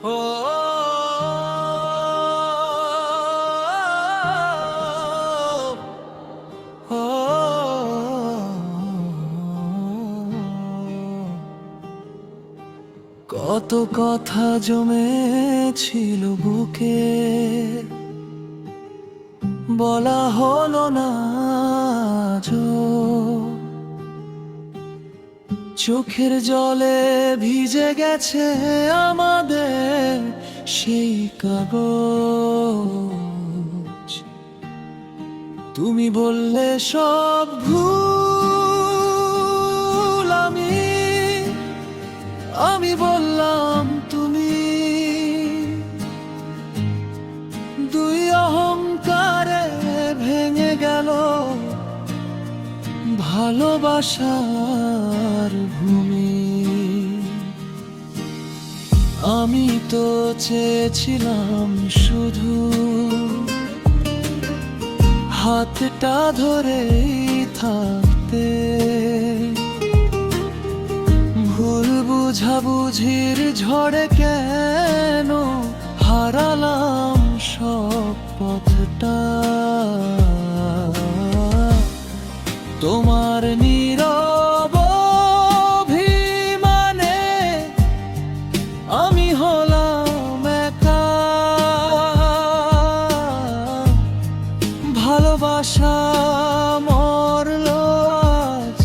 কত কথা জমেছিল বুকে বলা হলো না। চোখের জলে ভিজে গেছে আমাদের সেই কাগজ। তুমি বললে সব ভুল আমি আমি বললাম তুমি। দুই অহংকারে ভেঙে গেল ভালোবাসার ভূমি। আমি তো চেয়েছিলাম শুধু হাতটা ধরেই থাকতে। ভুল বুঝাবুঝির ঝড়ে কেন হারালাম সব পথটা? তোমার নীরব ভালোবাসা মরল আজ,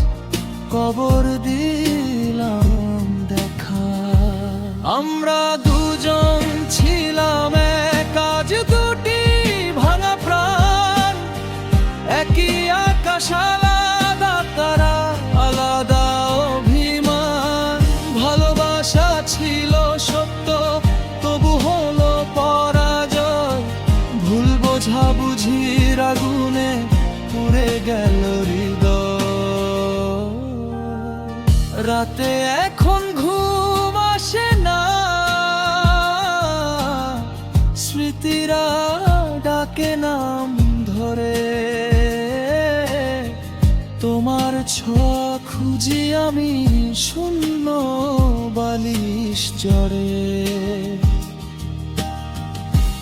কবর দিলাম দেখা। আমরা দুজন ছিলাম কাজ দুটি ভাঙা প্রাণ। একই আকাশ, আলাদা তারা, আলাদা অভিমান। ভালোবাসা ছিল রাতে এখন ঘুম আসে না। স্মৃতিরা ডাকে নাম ধরে। তোমার ছ খুঁজি আমি শূন্য বালিশ জড়ে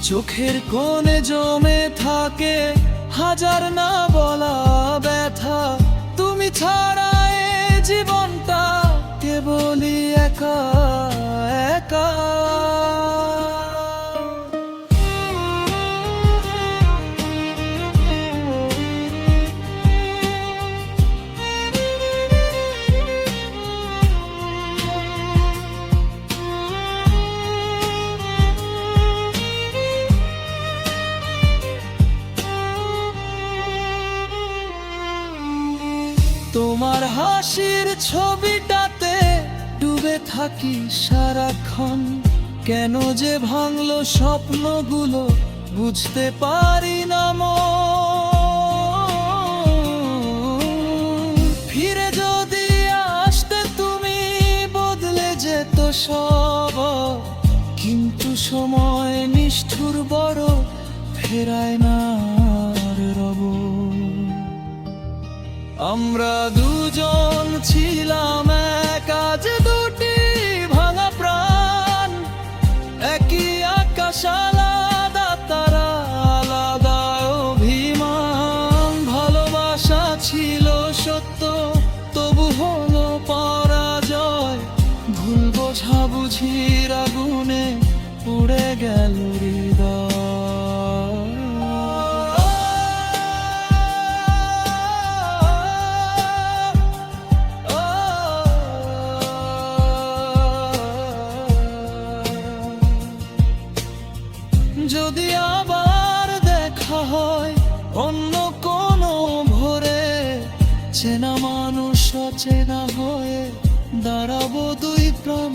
চোখের কোণে জমে থাকে হাজার না বলা ব্যথা। তুমি ছাড়া এ জীবনটা তোমার হাসির ছবিটাতে ডুবে থাকি সারাক্ষণ। কেন যে ভাঙলো স্বপ্নগুলো বুঝতে পারি না। ফিরে যদি আসতে তুমি বদলে যেত সব। কিন্তু সময় নিষ্ঠুর বড় ফেরায় না রব। আমরা দুজন ছিলাম যদি আবার দেখা হয় অন্য কোনো ভোরে চেনা মানুষ চেনা হয়ে দাঁড়াবো দুই প্রান্তে